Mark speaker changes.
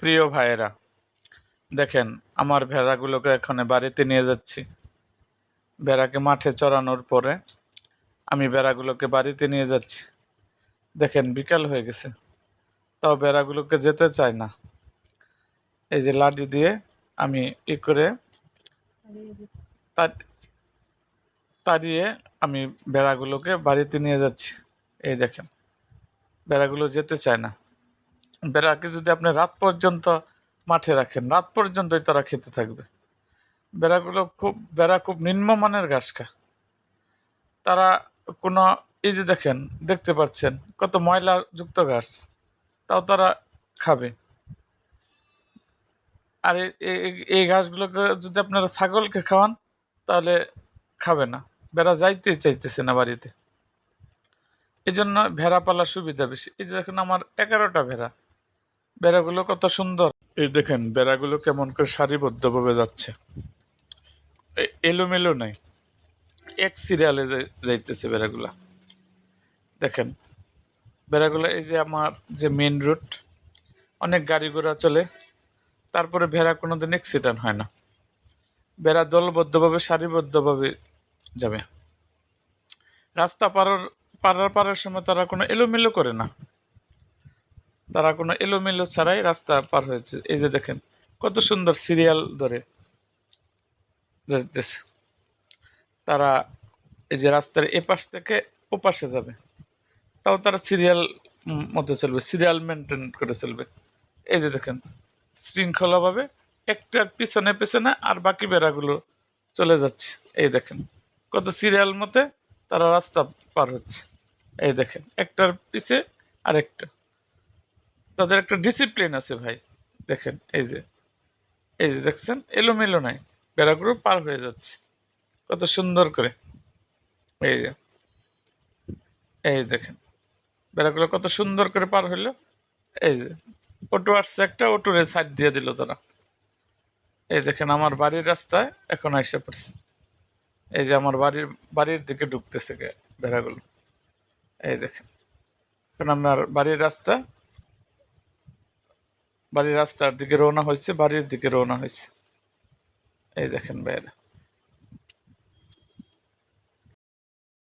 Speaker 1: প্রিয় ভাইয়েরা, দেখেন, আমার ভেড়াগুলোকে এখানে বাড়িতে নিয়ে যাচ্ছি। ভেড়াকে মাঠে চড়ানোর পরে আমি ভেড়াগুলোকে বাড়িতে নিয়ে যাচ্ছি। দেখেন, বিকাল হয়ে গেছে। তাও ভেড়াগুলোকে যেতে চায় না। এই যে লাঠি দিয়ে আমি ই করে তাড়িয়ে আমি ভেড়াগুলোকে বাড়িতে নিয়ে যাচ্ছি। এই দেখেন, ভেড়াগুলো যেতে চায় না। ভেড়াকে যদি আপনি রাত পর্যন্ত মাঠে রাখেন, রাত পর্যন্তই তারা খেতে থাকবে। বেড়াগুলো খুব, বেড়া খুব নিম্নমানের ঘাস খায় তারা কোনো, এই যে দেখেন, দেখতে পাচ্ছেন, কত ময়লা যুক্ত ঘাস। তাও তারা খাবে। আর এই ঘাসগুলোকে যদি আপনারা ছাগলকে খাওয়ান, তাহলে খাবে না। বেড়া যাইতে চাইতেছে না বাড়িতে। এই জন্য ভেড়া পালার সুবিধা বেশি। এই যে দেখেন, আমার এগারোটা ভেড়া। ভেড়াগুলো কত সুন্দর। এই দেখেন, বেড়াগুলো কেমন করে সারিবদ্ধভাবে যাচ্ছে। এলোমেলো নাই। এক সিরিয়ালে যাইতেছে বেড়াগুলা। দেখেন, বেড়াগুলা এই যে আমার যে মেন রুট অনেক গাড়ি ঘোড়া চলে, তারপরে ভেড়া কোনোদিন অ্যাক্সিডেন্ট হয় না। বেড়া দলবদ্ধভাবে, সারিবদ্ধভাবে যাবে। রাস্তা পারার পারার পারার সময় তারা কোনো এলোমেলো করে না। তারা কোনো এলোমেলো ছাড়াই রাস্তা পার হয়েছে। এই যে দেখেন, কত সুন্দর সিরিয়াল ধরে তারা এই যে রাস্তার এপাশ থেকে ওপাশে যাবে। তাও তারা সিরিয়াল মতো চলবে, সিরিয়াল মেনটেন করে চলবে। এই যে দেখেন, শৃঙ্খলাভাবে একটার পিছনে পিছনে আর বাকি বেড়াগুলো চলে যাচ্ছে। এই দেখেন, কত সিরিয়াল মতে তারা রাস্তা পার হচ্ছে। এই দেখেন, একটার পিছে আরেকটা। তাদের একটা ডিসিপ্লিন আছে ভাই। দেখেন, এই যে এই যে দেখছেন, এলোমেলো নাই, বেড়াগুলো পার হয়ে যাচ্ছে। কত সুন্দর করে। এই যে, এই দেখেন, বেড়াগুলো কত সুন্দর করে পার হইল। এই যে, অটো আসছে একটা, অটোরে সাইড দিয়ে দিল তারা। এই দেখেন, আমার বাড়ির রাস্তায় এখন এসে পড়ছে। এই যে, আমার বাড়ির বাড়ির দিকে ঢুকতেছে ভেড়াগুলো এই দেখেন, এখন আমার বাড়ির রাস্তা বাড়ির রাস্তার দিকে রওনা হয়েছে বাড়ির দিকে রওনা হয়েছে। এই দেখেন ভাইয়েরা।